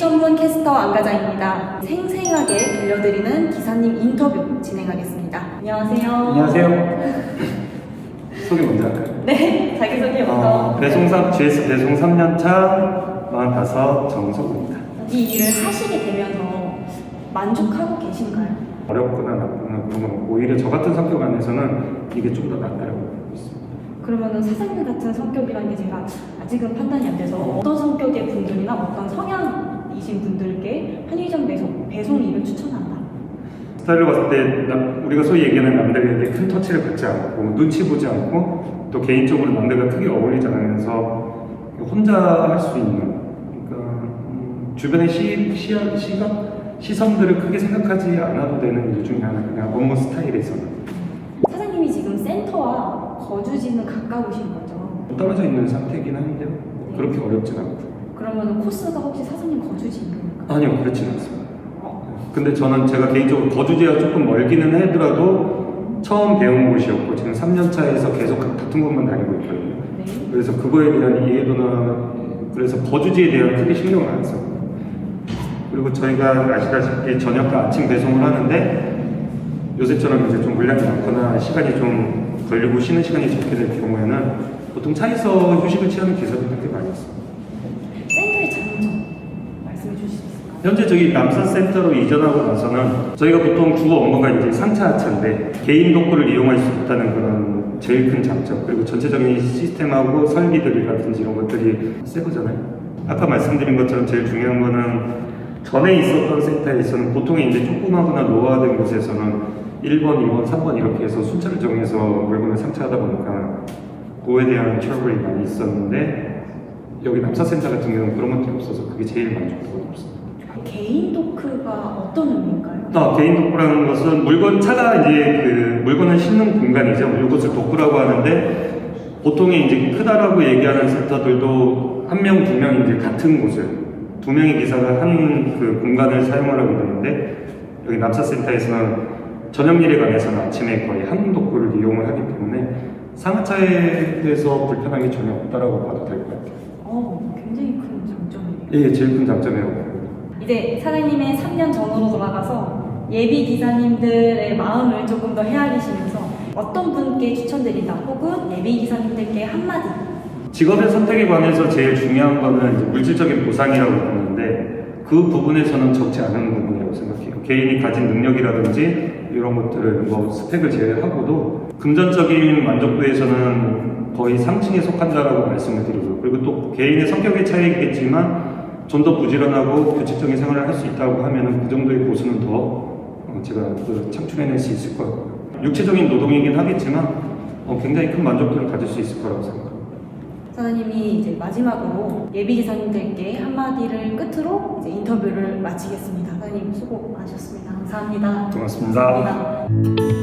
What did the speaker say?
전문 캐스터 안가자입니다. 생생하게 들려드리는 기사님 인터뷰 진행하겠습니다. 안녕하세요. 안녕하세요. 소개 먼저 할까요? 네, 자기소개부터. 어, 배송 3, GS 배송 3년차 45 정석우입니다. 이 일을 하시게 되면서 만족하고 계신가요? 어렵거나 나쁘거나 그런 건 없고 오히려 저 같은 성격 안에서는 이게 좀 더 낫다고 보고 있습니다. 그러면은 사장님 같은 성격이라는 게 제가 아직은 판단이 안 돼서 어떤 성격의 분들이나 어떤 성향이신 분들께 편의점 배송, 배송 일을 추천한다. 스타일로 봤을 때 남- 우리가 소위 얘기하는 남들에게 큰 터치를 받지 않고 눈치 보지 않고 또 개인적으로 남들과 크게 어울리지 않으면서 혼자 할 수 있는 그러니까 음, 주변의 시, 시야, 시각, 시선들을 크게 생각하지 않아도 되는 일 중에 하나 그냥 업무 스타일에서는 사장님이 지금 센터와 거주지는 가까우신 거죠? 떨어져 있는 상태이긴 한데요 뭐 그렇게 어렵진 않고 그러면 코스가 혹시 사장님 거주지인가요? 아니요 그렇진 않습니다 근데 저는 제가 개인적으로 거주지가 조금 멀기는 하더라도 처음 배운 곳이었고 지금 3년 차에서 계속 같은 곳만 다니고 있거든요 네. 그래서 그거에 대한 이해도나 그래서 거주지에 대한 크게 신경을 안 써요. 그리고 저희가 아시다시피 저녁과 아침 배송을 하는데 요새처럼 이제 좀 물량이 많거나 시간이 좀 걸리고 쉬는 시간이 적게 될 경우에는 보통 차에서 휴식을 취하는 기사들이 꽤 많이 있어요. 센터의 장점 말씀해 주실 수 있을까요? 현재 저기 남산 센터로 이전하고 나서는 저희가 보통 주 업무가 이제 상차 하차인데 개인 도구를 이용할 수 있다는 그런 제일 큰 장점 그리고 전체적인 시스템하고 설비들이라든지 이런 것들이 새 거잖아요. 아까 말씀드린 것처럼 제일 중요한 거는 전에 있었던 센터에서는 보통 이제 조그마거나 노화된 곳에서는 1번, 2번, 3번 이렇게 해서 순차를 정해서 물건을 상차하다 보니까 그거에 대한 트러블이 많이 있었는데 여기 남사센터 같은 경우는 그런 것들이 없어서 그게 제일 만족도가 높습니다. 개인 도크가 어떤 의미인가요? 어, 개인 독구라는 것은 물건 차가 이제 그 물건을 싣는 공간이죠. 이것을 독구라고 하는데 보통의 이제 크다라고 얘기하는 센터들도 한 명, 두 명 이제 같은 곳을 두 명의 기사가 한 그 공간을 하게 되는데 여기 남사센터에서는 저녁 일에 관해서는 아침에 거의 한 독구를 이용을 하기 때문에 상하차에 대해서 불편함이 전혀 없다라고 봐도 될 것 같아요. 어, 굉장히 큰 장점이네요. 예, 제일 큰 봅니다. 이제 사장님의 3년 전으로 돌아가서 예비 기사님들의 마음을 조금 더 헤아리시면서 어떤 분께 추천드린다 혹은 예비 기사님들께 한마디 직업의 선택에 관해서 제일 중요한 거는 이제 물질적인 보상이라고 보는데 그 부분에서는 적지 않은 부분이라고 생각해요. 개인이 가진 능력이라든지 이런 것들을 뭐 스펙을 제외하고도 금전적인 만족도에서는 거의 상층에 속한다라고 말씀을 드리고 그리고 또 개인의 성격의 차이겠지만 좀 더 부지런하고 규칙적인 생활을 할 수 있다고 하면은 그 정도의 보수는 더 어, 제가 그 창출해낼 수 있을 것 같고요. 육체적인 노동이긴 하겠지만 어, 굉장히 큰 만족도를 가질 수 있을 거라고 생각합니다. 사장님이 이제 마지막으로 예비 기사님들께 한마디를 끝으로 이제 인터뷰를 마치겠습니다. 사장님 수고 많으셨습니다. 감사합니다. 고맙습니다. 감사합니다.